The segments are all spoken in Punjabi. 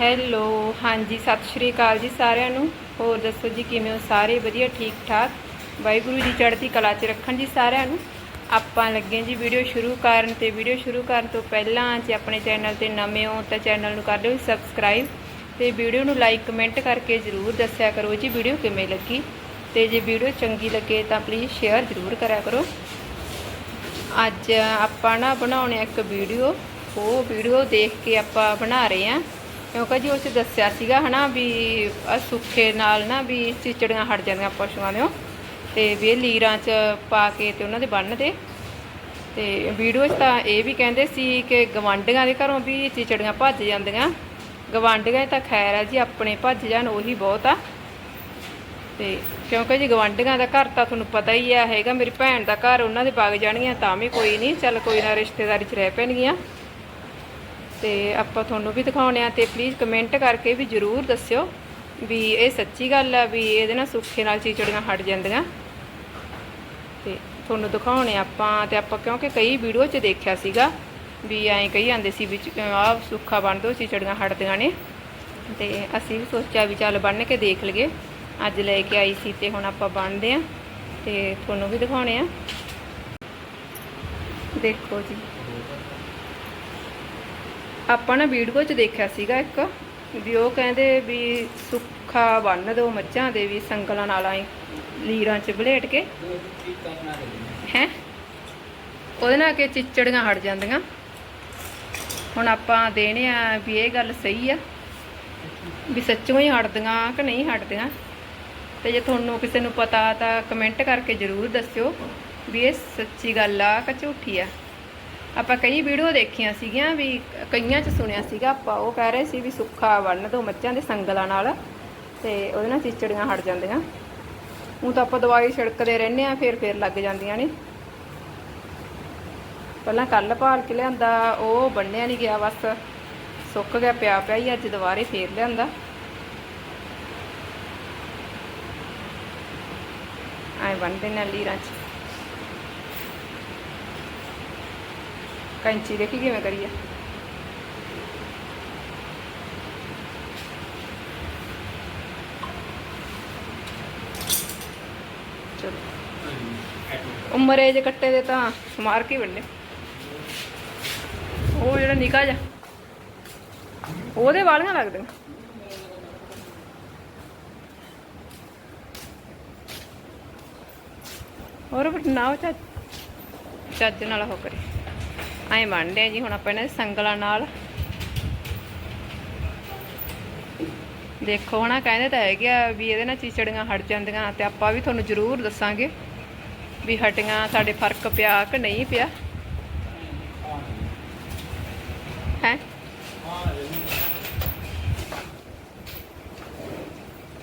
ਹੈਲੋ, ਹਾਂਜੀ, ਸਤਿ ਸ਼੍ਰੀ ਅਕਾਲ ਜੀ ਸਾਰਿਆਂ ਨੂੰ। ਹੋਰ ਦੱਸੋ ਜੀ, ਕਿਵੇਂ ਹੋ? ਸਾਰੇ ਵਧੀਆ, ਠੀਕ ਠਾਕ? ਵਾਹਿਗੁਰੂ ਜੀ ਚੜ੍ਹਦੀ ਕਲਾ 'ਚ ਰੱਖਣ ਜੀ ਸਾਰਿਆਂ ਨੂੰ। ਆਪਾਂ ਲੱਗੇ ਜੀ ਵੀਡੀਓ ਸ਼ੁਰੂ ਕਰਨ ਤੇ ਵੀਡੀਓ ਸ਼ੁਰੂ ਕਰਨ ਤੋਂ ਪਹਿਲਾਂ ਜੇ ਆਪਣੇ ਚੈਨਲ ਤੇ ਨਵੇਂ ਹੋ ਤਾਂ ਚੈਨਲ ਨੂੰ ਕਰ ਲਿਓ ਸਬਸਕ੍ਰਾਈਬ ਤੇ ਵੀਡੀਓ ਨੂੰ ਲਾਈਕ, ਕਮੈਂਟ ਕਰਕੇ ਜ਼ਰੂਰ ਦੱਸਿਆ ਕਰੋ ਜੀ ਵੀਡੀਓ ਕਿਵੇਂ ਲੱਗੀ। ਤੇ ਜੇ ਵੀਡੀਓ ਚੰਗੀ ਲੱਗੇ ਤਾਂ ਪਲੀਜ਼ ਸ਼ੇਅਰ ਜ਼ਰੂਰ ਕਰਿਆ ਕਰੋ। ਅੱਜ ਆਪਾਂ ਨਾ ਬਣਾਉਣੇ ਆ ਇੱਕ ਵੀਡੀਓ। ਉਹ ਵੀਡੀਓ ਦੇਖ ਕੇ ਆਪਾਂ ਬਣਾ ਰਹੇ ਆ। ਕਿਉਂਕਿ ਜੀ ਉਸ ਦੱਸਿਆ ਸੀਗਾ ਹਨਾ ਵੀ ਆਹ ਸੁੱਖੇ ਨਾਲ ਨਾ ਵੀ ਚਿਚੜੀਆਂ ਹਟ ਜਾਂਦੀਆਂ ਪਸ਼ੂਆਂ ਦੇ ਤੇ ਵੀ ਇਹ ਲੀਰਾਂ 'ਚ ਪਾ ਕੇ ਤੇ ਉਹਨਾਂ ਦੇ ਬੰਨ ਦੇ ਤੇ ਵੀਡੀਓ 'ਚ ਤਾਂ ਇਹ ਵੀ ਕਹਿੰਦੇ ਸੀ ਕਿ ਗਵਾਂਢੀਆਂ ਦੇ ਘਰੋਂ ਵੀ ਚਿਚੜੀਆਂ ਭੱਜ ਜਾਂਦੀਆਂ। ਗਵਾਂਢੀਆਂ ਤਾਂ ਖੈਰ ਆ ਜੀ, ਆਪਣੇ ਭੱਜ ਜਾਣ, ਉਹੀ ਬਹੁਤ ਆ। ਤੇ ਕਿਉਂਕਿ ਜੀ ਗਵਾਂਢੀਆਂ ਦਾ ਘਰ ਤਾਂ ਤੁਹਾਨੂੰ ਪਤਾ ਹੀ ਆ, ਹੈਗਾ, ਮੇਰੀ ਭੈਣ ਦਾ ਘਰ, ਉਹਨਾਂ ਦੇ ਵਗ ਜਾਣਗੀਆਂ ਤਾਂ ਵੀ ਕੋਈ ਨਹੀਂ। ਚੱਲ ਕੋਈ ਨਾ, ਰਿਸ਼ਤੇਦਾਰੀ 'ਚ ਰਹਿ ਪੈਣਗੀਆਂ। ਤੇ ਆਪਾਂ ਤੁਹਾਨੂੰ ਵੀ ਦਿਖਾਉਣੇ ਆ ਤੇ ਪਲੀਜ਼ ਕਮੈਂਟ ਕਰਕੇ ਵੀ ਜਰੂਰ ਦੱਸਿਓ ਵੀ ਇਹ ਸੱਚੀ ਗੱਲ ਆ ਵੀ ਇਹਦੇ ਨਾਲ ਸੁੱਖੇ ਨਾਲ ਚੀਚੜੀਆਂ ਹਟ ਜਾਂਦੀਆਂ। ਤੇ ਤੁਹਾਨੂੰ ਦਿਖਾਉਣੇ ਆਪਾਂ ਤੇ ਆਪਾਂ ਕਿਉਂਕਿ ਕਈ ਵੀਡੀਓ 'ਚ ਦੇਖਿਆ ਸੀਗਾ ਵੀ ਐਂ ਕਹੀ ਜਾਂਦੇ ਸੀ ਵੀ ਆਹ ਸੁੱਖਾ ਬਣ ਦੋ ਚੀਚੜੀਆਂ ਹਟਦੀਆਂ ਨੇ। ਤੇ ਅਸੀਂ ਵੀ ਸੋਚਿਆ ਵੀ ਚੱਲ ਬੰਨ ਕੇ ਦੇਖ ਲਈਏ। ਅੱਜ ਲੈ ਕੇ ਆਈ ਸੀ ਤੇ ਹੁਣ ਆਪਾਂ ਬਣਦੇ ਆ ਤੇ ਤੁਹਾਨੂੰ ਵੀ ਦਿਖਾਉਣੇ ਆ। ਦੇਖੋ ਜੀ। ਆਪਾਂ ਨਾ ਵੀਡੀਓ 'ਚ ਦੇਖਿਆ ਸੀਗਾ ਇੱਕ, ਵੀ ਉਹ ਕਹਿੰਦੇ ਵੀ ਸੁੱਖਾ ਬੰਨ ਦਿਓ ਮੱਝਾਂ ਦੇ ਵੀ ਸੰਗਲਾਂ ਨਾਲ ਆਏ ਲੀਰਾਂ 'ਚ ਬਲੇਟ ਕੇ। ਹੈ? ਉਹਦੇ ਨਾਲ ਕਿ ਚਿਚੜੀਆਂ ਹਟ ਜਾਂਦੀਆਂ। ਹੁਣ ਆਪਾਂ ਦੇਣੇ ਆ ਵੀ ਇਹ ਗੱਲ ਸਹੀ ਆ, ਵੀ ਸੱਚੋਂ ਹੀ ਹਟਦੀਆਂ ਕਿ ਨਹੀਂ ਹਟਦੀਆਂ। ਤੇ ਜੇ ਤੁਹਾਨੂੰ ਕਿਸੇ ਨੂੰ ਪਤਾ ਤਾਂ ਕਮੈਂਟ ਕਰਕੇ ਜ਼ਰੂਰ ਦੱਸਿਓ ਵੀ ਇਹ ਸੱਚੀ ਗੱਲ ਆ ਕਿ ਝੂਠੀ ਆ। ਆਪਾਂ ਕਈ ਵੀਡੀਓ ਦੇਖੀਆਂ ਸੀਗੀਆਂ ਵੀ ਕਈਆਂ 'ਚ ਸੁਣਿਆ ਸੀਗਾ, ਆਪਾਂ ਉਹ ਕਹਿ ਰਹੇ ਸੀ ਵੀ ਸੁੱਖਾ ਬੰਨ ਦੋ ਮੱਝਾਂ ਦੇ ਸੰਗਲਾਂ ਨਾਲ ਤੇ ਉਹਦੇ ਨਾਲ ਚਿਚੜੀਆਂ ਹਟ ਜਾਂਦੀਆਂ। ਉਹ ਤਾਂ ਆਪਾਂ ਦਵਾਈ ਛਿੜਕਦੇ ਰਹਿੰਦੇ ਆ ਫਿਰ ਫਿਰ ਲੱਗ ਜਾਂਦੀਆਂ ਨੇ। ਪਹਿਲਾਂ ਕੱਲ ਭਾਲ ਕੇ ਲਿਆਂਦਾ, ਉਹ ਬੰਨਿਆ ਨਹੀਂ ਗਿਆ ਬਸ। ਸੁੱਕ ਗਿਆ, ਪਿਆ ਪਿਆ ਹੀ, ਅੱਜ ਦੁਬਾਰੇ ਫੇਰ ਲਿਆਂਦਾ। ਆਏ ਬੰਨਦੇ ਨੇ ਲੀਰਾਂ 'ਚ। ਕੈਂਚੀ ਦੇਖੀ ਕਿਵੇਂ ਕਰੀਏ ਚਲੋ। ਉਮਰ ਏ ਜੇ ਕੱਟੇ ਦੇ ਤਾਂ ਮਾਰ ਕੇ ਬੰਨੇ ਉਹ ਜਿਹੜਾ ਨਿਕਾ ਜਾ ਉਹਦੇ ਵਾਲੀਆਂ ਲੱਗਦੇ। ਹੋਰ ਨਾ ਚੱਜ ਚੱਜ ਨਾਲ ਹੋ ਕਰੇ। ਐਂ ਬਣਦੇ ਆ ਜੀ, ਹੁਣ ਆਪਾਂ ਇਹਨਾਂ ਦੇ ਸੰਗਲਾਂ ਨਾਲ। ਦੇਖੋ, ਹਨਾ, ਕਹਿੰਦੇ ਤਾਂ ਹੈਗੇ ਆ ਵੀ ਇਹਦੇ ਨਾਲ ਚੀਚੜੀਆਂ ਹਟ ਜਾਂਦੀਆਂ ਤੇ ਆਪਾਂ ਵੀ ਤੁਹਾਨੂੰ ਜ਼ਰੂਰ ਦੱਸਾਂਗੇ ਵੀ ਹਟੀਆਂ, ਸਾਡੇ ਫ਼ਰਕ ਪਿਆ ਕਿ ਨਹੀਂ ਪਿਆ। ਹੈ?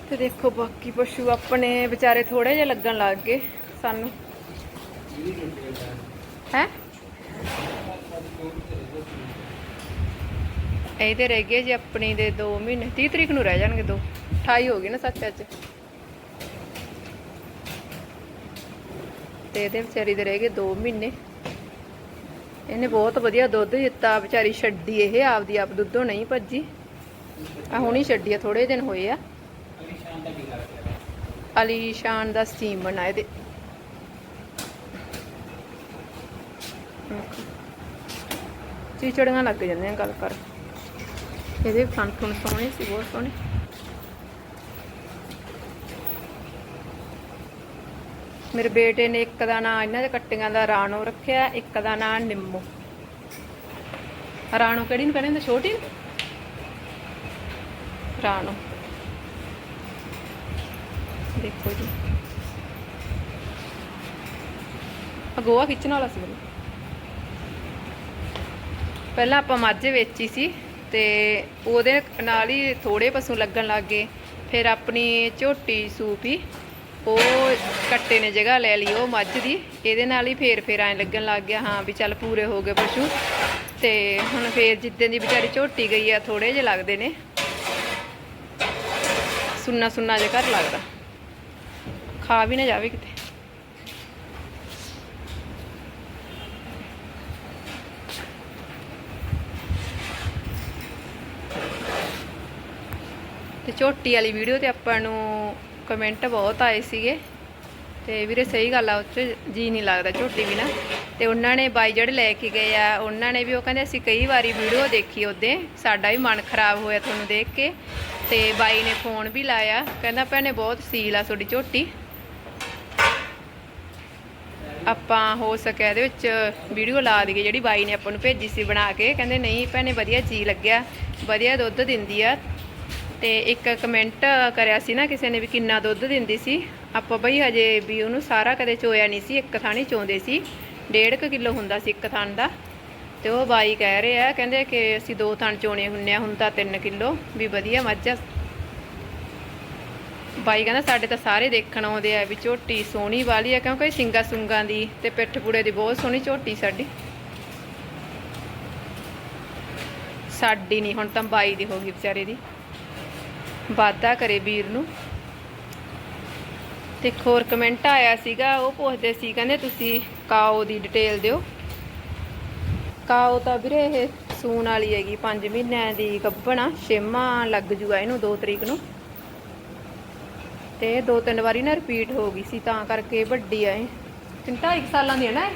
ਤੇ ਦੇਖੋ, ਬਾਕੀ ਪਸ਼ੂ ਆਪਣੇ ਵਿਚਾਰੇ ਥੋੜੇ ਜਿਹਾ ਲੱਗਣ ਲੱਗ ਗਏ ਸਾਨੂੰ। ਹੈ? ਇਹਦੇ ਰਹਿ ਗਏ ਜੀ ਆਪਣੀ ਦੇ 2 ਮਹੀਨੇ 30 ਤਰੀਕ ਨੂੰ ਰਹਿ ਜਾਣਗੇ ਦੋ। 28 ਹੋ ਗਏ ਨਾ ਸੱਚ ਅੱਜ। ਤੇ ਇਹਦੇ ਵਿਚਾਰੀ ਦੇ ਰਹਿ ਗਏ 2 ਮਹੀਨੇ। ਇਹਨੇ ਬਹੁਤ ਵਧੀਆ ਦੁੱਧ ਦਿੱਤਾ, ਵਿਚਾਰੀ ਛੱਡੀ ਇਹ, ਆਪਦੀ ਆਪ ਦੁੱਧੋਂ ਨਹੀਂ ਭੱਜੀ। ਆ ਹੁਣੀ ਛੱਡੀ ਆ ਥੋੜੇ ਦਿਨ ਹੋਏ ਆ। ਅਲੀਸ਼ਾਨ ਦਾ ਸਟੀਮ ਬਣਾਏ ਇਹਦੇ ਚੀਚੜੀਆਂ ਲੱਗ ਜਾਂਦੀਆਂ ਗੱਲ ਕਰ। ਇਹਦੇ ਫਨ ਫੁਨ ਸੋਹਣੇ ਸੀ, ਬਹੁਤ ਸੋਹਣੇ। ਮੇਰੇ ਬੇਟੇ ਨੇ ਇੱਕ ਦਾ ਨਾਂ ਇਹਨਾਂ ਦੇ ਕੱਟੀਆਂ ਦਾ ਰਾਣੋ ਰੱਖਿਆ, ਇੱਕ ਦਾ ਨਾਂ ਨਿੰਮੋ। ਰਾਣੋ ਕਿਹੜੀ ਨੂੰ ਕਹਿੰਦੇ ਹੁੰਦੇ? ਛੋਟੀ ਰਾਣੋ। ਦੇਖੋ ਜੀ। ਆ ਖਿੱਚਣ ਵਾਲਾ ਸੀ ਮੈਨੂੰ। ਪਹਿਲਾਂ ਆਪਾਂ ਮੱਝ ਵੇਚੀ ਸੀ ਤੇ ਉਹਦੇ ਨਾਲ ਹੀ ਥੋੜੇ ਪਸ਼ੂ ਲੱਗਣ ਲੱਗ ਗਏ। ਫਿਰ ਆਪਣੀ ਝੋਟੀ ਸੂਪੀ ਉਹ ਕੱਟੇ ਨੇ ਜਗ੍ਹਾ ਲੈ ਲਈ ਉਹ ਮੱਝ ਦੀ। ਇਹਦੇ ਨਾਲ ਹੀ ਫੇਰ ਫੇਰ ਐਂ ਲੱਗਣ ਲੱਗ ਗਿਆ, ਹਾਂ ਵੀ ਚੱਲ ਪੂਰੇ ਹੋ ਗਏ ਪਸ਼ੂ। ਤੇ ਹੁਣ ਫੇਰ ਜਿੱਦਾਂ ਦੀ ਵਿਚਾਰੀ ਝੋਟੀ ਗਈ ਆ ਥੋੜੇ ਜਿਹੇ ਲੱਗਦੇ ਨੇ। ਸੁੰਨਾ ਸੁੰਨਾ ਜਿਹਾ ਘਰ ਲੱਗਦਾ। ਖਾ ਵੀ ਨਾ ਜਾਵੇ ਕਿਤੇ। ਤੇ ਝੋਟੀ ਵਾਲੀ ਵੀਡੀਓ ਤੇ ਆਪਾਂ ਨੂੰ ਕਮੈਂਟ ਬਹੁਤ ਆਏ ਸੀਗੇ। ਤੇ ਵੀਰੇ ਸਹੀ ਗੱਲ ਆ ਉੱਚ ਜੀ ਨਹੀਂ ਲੱਗਦਾ ਝੋਟੀ ਵੀ ਨਾ। ਤੇ ਉਹਨਾਂ ਨੇ ਬਾਈ ਜਿਹੜੇ ਲੈ ਕੇ ਗਏ ਆ, ਉਹਨਾਂ ਨੇ ਵੀ ਉਹ ਕਹਿੰਦੇ ਅਸੀਂ ਕਈ ਵਾਰੀ ਵੀਡੀਓ ਦੇਖੀ ਉਹਦੇ, ਸਾਡਾ ਵੀ ਮਨ ਖਰਾਬ ਹੋਇਆ ਤੁਹਾਨੂੰ ਦੇਖ ਕੇ। ਤੇ ਬਾਈ ਨੇ ਫੋਨ ਵੀ ਲਾਇਆ, ਕਹਿੰਦਾ ਭੈਣੇ ਬਹੁਤ ਸੀਲ ਆ ਤੁਹਾਡੀ ਝੋਟੀ। ਆਪਾਂ ਹੋ ਸਕਿਆ ਇਹਦੇ ਵਿੱਚ ਵੀਡੀਓ ਲਾ ਦਈਏ, ਜਿਹੜੀ ਬਾਈ ਨੇ ਆਪਾਂ ਨੂੰ ਭੇਜੀ ਸੀ ਬਣਾ ਕੇ। ਕਹਿੰਦੇ ਨਹੀਂ ਭੈਣੇ ਵਧੀਆ ਜੀ ਲੱਗਿਆ, ਵਧੀਆ ਦੁੱਧ ਦਿੰਦੀ ਆ। ਤੇ ਇੱਕ ਕਮੈਂਟ ਕਰਿਆ ਸੀ ਨਾ ਕਿਸੇ ਨੇ ਵੀ ਕਿੰਨਾ ਦੁੱਧ ਦਿੰਦੀ ਸੀ। ਆਪਾਂ ਬਈ ਹਜੇ ਵੀ ਉਹਨੂੰ ਸਾਰਾ ਕਦੇ ਚੋਇਆ ਨਹੀਂ ਸੀ, ਇੱਕ ਥਾਣੀ ਚੋਂਦੇ ਸੀ। 1.5 ਕਿਲੋ ਹੁੰਦਾ ਸੀ ਇੱਕ ਥਣ ਦਾ। ਤੇ ਉਹ ਬਾਈ ਕਹਿ ਰਹੇ ਆ ਕਹਿੰਦੇ ਕਿ ਅਸੀਂ ਦੋ ਥਣ ਚੋਣੇ ਹੁੰਨੇ ਆ, ਹੁਣ ਤਾਂ 3 ਕਿਲੋ, ਵੀ ਵਧੀਆ ਮੱਝ ਆ। ਬਾਈ ਕਹਿੰਦਾ, ਸਾਡੇ ਤਾਂ ਸਾਰੇ ਦੇਖਣ ਆਉਂਦੇ ਆ ਵੀ ਝੋਟੀ ਸੋਹਣੀ ਵਾਲੀ ਆ, ਕਿਉਂਕਿ ਸਿੰਗਾ ਸੁੰਗਾਂ ਦੀ ਤੇ ਪਿੱਠ ਪੂੜੇ ਦੀ ਬਹੁਤ ਸੋਹਣੀ ਝੋਟੀ ਸਾਡੀ। ਸਾਡੀ ਨਹੀਂ ਹੁਣ ਤਾਂ ਬਾਈ ਦੀ ਹੋ ਗਈ ਵਿਚਾਰੇ ਦੀ। ਵਾਧਾ ਕਰੇ ਵੀਰ ਨੂੰ। ਤੇ ਹੋਰ ਕਮੈਂਟ ਆਇਆ ਸੀਗਾ, ਉਹ ਪੁੱਛਦੇ ਸੀ, ਕਹਿੰਦੇ ਤੁਸੀਂ ਕਾਓ ਦੀ ਡਿਟੇਲ ਦਿਓ। ਕਾਓ ਤਾਂ ਵੀਰੇ ਇਹ ਸੂਣ ਵਾਲੀ ਹੈਗੀ 5 ਮਹੀਨਿਆਂ ਦੀ ਗੱਭਣਾ ਛੇਮਾ ਲੱਗ ਜੂਗਾ ਇਹਨੂੰ 2 ਤਰੀਕ ਨੂੰ। ਤੇ ਦੋ ਤਿੰਨ ਵਾਰੀ ਨਾ ਰਿਪੀਟ ਹੋ ਗਈ ਸੀ, ਤਾਂ ਕਰਕੇ ਵੱਡੀ ਆ ਤਿੰਨ ਢਾਈ ਸਾਲਾਂ ਦੀ ਹੈ ਨਾ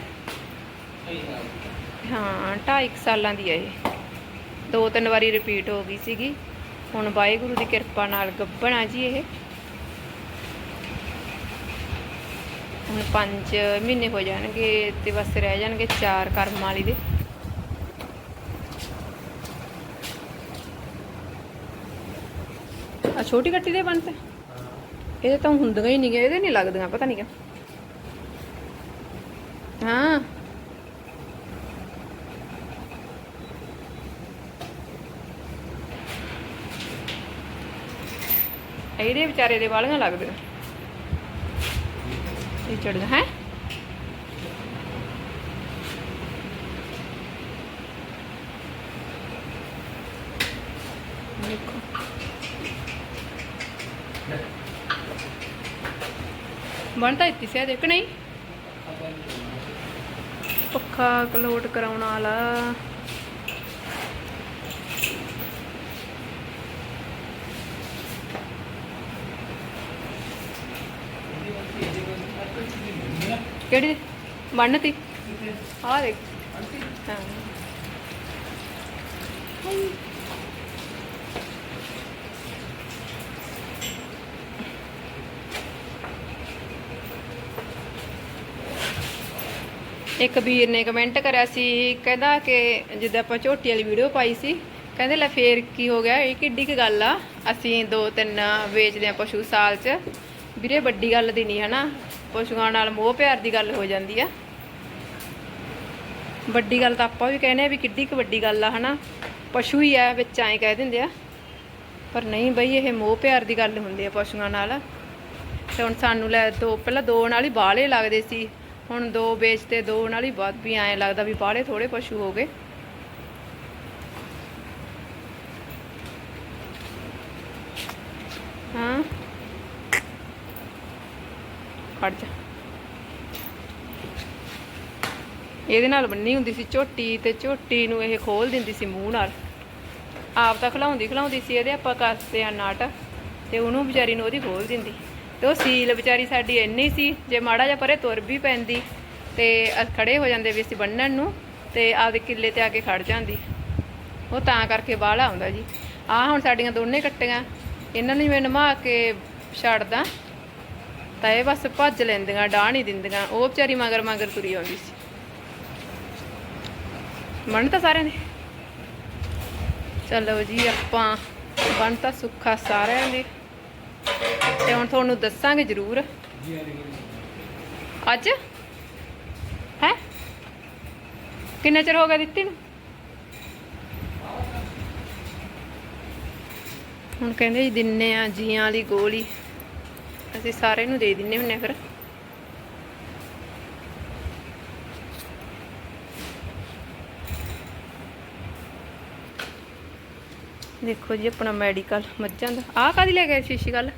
ਹਾਂ, ਢਾਈ ਸਾਲਾਂ ਦੀ ਹੈ ਇਹ। ਦੋ ਤਿੰਨ ਵਾਰੀ ਰਿਪੀਟ ਹੋ ਗਈ ਸੀਗੀ। ਹੁਣ ਵਾਹਿਗੁਰੂ ਦੀ ਕਿਰਪਾ ਨਾਲ ਗੱਭਣਾ ਜੀ ਇਹ। ਹੁਣ 5 ਮਹੀਨੇ ਹੋ ਜਾਣਗੇ ਤੇ ਬਸ ਰਹਿ ਜਾਣਗੇ 4 ਕਰਮ ਵਾਲੀ ਦੇ। ਆ ਛੋਟੀ ਕੱਟੀ ਦੇ ਬਣਦੇ ਇਹ ਤਾਂ ਹੁੰਦੀਆਂ ਹੀ ਨਹੀਂ ਗੇ ਇਹਦੇ ਨਹੀਂ ਲੱਗਦੀਆਂ, ਪਤਾ ਨਹੀਂ ਕਿਉਂ। ਹਾਂ। ਇਹਦੇ ਵਿਚਾਰੇ ਦੇ ਵਾਲੀਆਂ ਲੱਗਦੇ ਇਹ ਚੜਦਾ ਹੈ? ਦੇਖੋ। ਬਣਦਾ ਇੱਤੀ ਸਿਆ ਦੇਖ ਨਹੀਂ? ਪੱਖਾ ਕਲੋਟ ਕਰਾਉਣ ਵਾਲਾ। ਕਿਹੜੀ? ਬਣਤੀ ਆ ਦੇਖ। ਹਾਂ। ਇੱਕ ਵੀਰ ਨੇ ਕਮੈਂਟ ਕਰਿਆ ਸੀ, ਕਹਿੰਦਾ ਕਿ ਜਿੱਦਾਂ ਆਪਾਂ ਝੋਟੀ ਵਾਲੀ ਵੀਡੀਓ ਪਾਈ ਸੀ, ਕਹਿੰਦੇ ਲੈ ਫੇਰ ਕੀ ਹੋ ਗਿਆ, ਇਹ ਕਿੱਡੀ ਕੁ ਗੱਲ ਆ, ਅਸੀਂ ਦੋ ਤਿੰਨ ਵੇਚਦੇ ਆ ਪਸ਼ੂ ਸਾਲ 'ਚ। ਵੀਰੇ ਵੱਡੀ ਗੱਲ ਦੀ ਨਹੀਂ, ਹਨਾ? ਪਸ਼ੂਆਂ ਨਾਲ ਮੋਹ ਪਿਆਰ ਦੀ ਗੱਲ ਹੋ ਜਾਂਦੀ ਆ। ਵੱਡੀ ਗੱਲ ਤਾਂ ਆਪਾਂ ਵੀ ਕਹਿੰਦੇ ਆ ਵੀ ਕਿੱਡੀ ਕੁ ਵੱਡੀ ਗੱਲ ਆ, ਹਨਾ? ਪਸ਼ੂ ਹੀ ਆ, ਵਿੱਚ ਐਂ ਕਹਿ ਦਿੰਦੇ ਆ। ਪਰ ਨਹੀਂ ਬਈ, ਇਹ ਮੋਹ ਪਿਆਰ ਦੀ ਗੱਲ ਹੁੰਦੀ ਆ ਪਸ਼ੂਆਂ ਨਾਲ। ਤੇ ਹੁਣ ਸਾਨੂੰ ਲੈ ਦੋ, ਪਹਿਲਾਂ ਦੋ ਨਾਲ ਹੀ ਬਾਹਲੇ ਲੱਗਦੇ ਸੀ। ਹੁਣ ਦੋ ਵੇਚਤੇ, ਦੋ ਨਾਲ ਹੀ ਵੱਧ ਵੀ ਐਂ ਲੱਗਦਾ ਵੀ ਬਾਹਲੇ ਥੋੜੇ ਪਸ਼ੂ ਹੋ ਗਏ ਹਾਂ ਖੜ ਜਾ ਇਹਦੇ ਨਾਲ ਬੰਨੀ ਹੁੰਦੀ ਸੀ ਝੋਟੀ ਤੇ ਝੋਟੀ ਨੂੰ ਇਹ ਖੋਲ ਦਿੰਦੀ ਸੀ ਮੂੰਹ ਨਾਲ। ਆਪ ਤਾਂ ਖਲਾਉਂਦੀ ਖਲਾਉਂਦੀ ਸੀ ਇਹਦੇ ਆਪਾਂ ਕਰਦੇ ਆ ਨਾਟ ਤੇ ਉਹਨੂੰ ਵਿਚਾਰੀ ਨੂੰ ਉਹਦੀ ਖੋਲ ਦਿੰਦੀ। ਤੇ ਉਹ ਸੀਲ ਵਿਚਾਰੀ ਸਾਡੀ ਇੰਨੀ ਸੀ, ਜੇ ਮਾੜਾ ਜਿਹਾ ਪਰੇ ਤੁਰ ਵੀ ਪੈਂਦੀ ਤੇ ਅ- ਖੜੇ ਹੋ ਜਾਂਦੇ ਵੀ ਅਸੀਂ ਬੰਨਣ ਨੂੰ ਤੇ ਆਪਦੇ ਕਿੱਲੇ ਤੇ ਆ ਕੇ ਖੜ ਜਾਂਦੀ। ਉਹ ਤਾਂ ਕਰਕੇ ਬਾਹਲਾ ਆਉਂਦਾ ਜੀ। ਆ ਹੁਣ ਸਾਡੀਆਂ ਦੋਨੇ ਕੱਟੀਆਂ, ਇਹਨਾਂ ਨੂੰ ਮੈਂ ਨਮਾ ਕੇ ਛੱਡਦਾ ਤਾਂ ਇਹ ਬਸ ਭੱਜ ਲੈਂਦੀਆਂ, ਡਾਹ ਨਹੀਂ ਦਿੰਦੀਆਂ। ਉਹ ਵਿਚਾਰੀ ਮਗਰ ਮਗਰ ਤੁਰੀ ਆਉਂਦੀ ਸੀ। ਮਨ ਤਾਂ ਸਾਰਿਆਂ ਦੇ। ਚਲੋ ਜੀ, ਆਪਾਂ ਬਣ ਤਾਂ ਸੁੱਖਾ ਸਾਰਿਆਂ ਦੇ। ਤੇ ਹੁਣ ਤੁਹਾਨੂੰ ਦੱਸਾਂਗੇ ਜ਼ਰੂਰ। ਅੱਜ? ਹੈ? ਕਿੰਨਾ ਚਿਰ ਹੋ ਗਿਆ ਦਿੱਤੀ ਨੂੰ? ਹੁਣ ਕਹਿੰਦੇ ਜੀ ਦਿੰਨੇ ਆ ਜੀਆਂ ਵਾਲੀ ਗੋਲੀ। ਅਸੀਂ ਸਾਰੇ ਨੂੰ ਦੇ ਦਿੰਨੇ ਹੁੰਨੇ ਫਿਰ। ਦੇਖੋ ਜੀ ਆਪਣਾ ਮੈਡੀਕਲ ਮੱਝਾਂ ਦਾ। ਆਹ ਕਾਦੀ ਲੈ ਗਏ ਸ਼ੀਸ਼ੀ ਗੱਲ?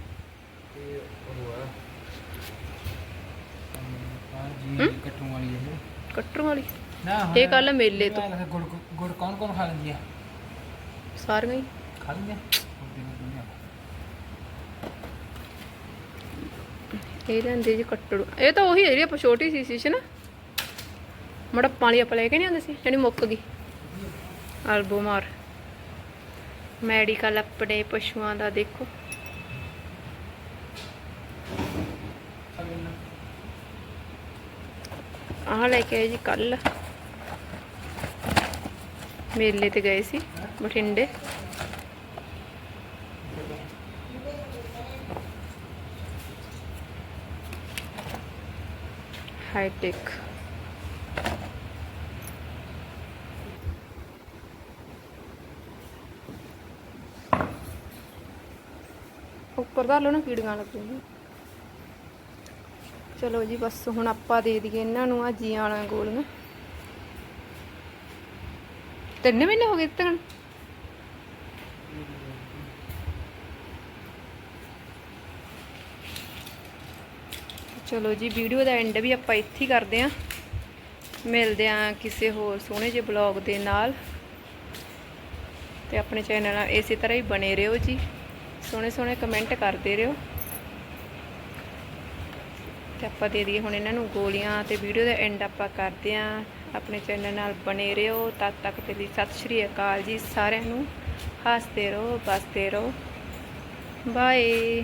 ਕੱਟੂ ਵਾਲੀ ਇਹ। ਕੱਲ ਮੇਲੇ ਤੋਂ। ਗੁੜ ਕੌਣ ਕੌਣ ਖਾ ਲੈਂਦੀ ਆ? ਸਾਰੀਆਂ ਹੀ। ਖਾ ਲੈਂਦੀਆਂ ਇਹ ਲੈਂਦੇ ਜੀ ਕੱਟੜੂ। ਇਹ ਤਾਂ ਉਹੀ ਜਿਹੜੀ ਆਪਾਂ ਛੋਟੀ ਸੀ ਸੀ ਨਾ। ਮੜਾ ਪਾਣੀ ਆਪਾਂ ਲੈ ਕੇ ਨਹੀਂ ਆਉਂਦੇ ਸੀ ਜਿਹੜੀ ਮੁੱਕ ਗਈ। ਆਲਬੋਮਾਰ ਮੈਡੀਕਲ ਆਪਣੇ ਪਸ਼ੂਆਂ ਦਾ ਦੇਖੋ ਆਹ ਲੈ ਕੇ ਆਏ ਜੀ ਕੱਲ ਮੇਲੇ ਤੇ ਗਏ ਸੀ ਬਠਿੰਡੇ ਹਾਈਟੈਕ ਉੱਪਰ ਦਾ ਲੋ ਨਾ, ਕੀੜੀਆਂ ਲੱਗੂਗੀਆਂ ਚਲੋ ਜੀ, ਬਸ ਹੁਣ ਆਪਾਂ ਦੇ ਦਈਏ ਇਹਨਾਂ ਨੂੰ ਆ ਜੀਆਂ ਵਾਲੀਆਂ ਗੋਲੀਆਂ ਤਿੰਨ ਮਹੀਨੇ ਹੋ ਗਏ ਤੱਕ ਚਲੋ ਜੀ, ਵੀਡੀਓ ਦਾ ਐਂਡ ਵੀ ਆਪਾਂ ਇੱਥੇ ਹੀ ਕਰਦੇ ਆਂ ਮਿਲਦੇ ਆਂ ਕਿਸੇ ਹੋਰ ਸੋਹਣੇ ਜਿਹੇ ਬਲੌਗ ਦੇ ਨਾਲ। ਤੇ ਆਪਣੇ ਚੈਨਲ ਨਾਲ ਇਸੇ ਤਰ੍ਹਾਂ ਹੀ ਬਣੇ ਰਹੋ ਜੀ। ਸੋਹਣੇ ਸੋਹਣੇ ਕਮੈਂਟ ਕਰਦੇ ਰਹੋ। ਤੇ ਆਪਾਂ ਦੇ ਦਈਏ ਹੁਣ ਇਹਨਾਂ ਨੂੰ ਗੋਲੀਆਂ ਤੇ ਵੀਡੀਓ ਦਾ ਐਂਡ ਆਪਾਂ ਕਰਦੇ ਆਂ। ਆਪਣੇ ਚੈਨਲ ਨਾਲ ਬਣੇ ਰਹੋ। ਤਦ ਤੱਕ ਤੇ ਲਈ ਸਤਿ ਸ਼੍ਰੀ ਅਕਾਲ ਜੀ ਸਾਰਿਆਂ ਨੂੰ। ਹੱਸਦੇ ਰਹੋ, ਬਸਦੇ ਰਹੋ। ਬਾਏ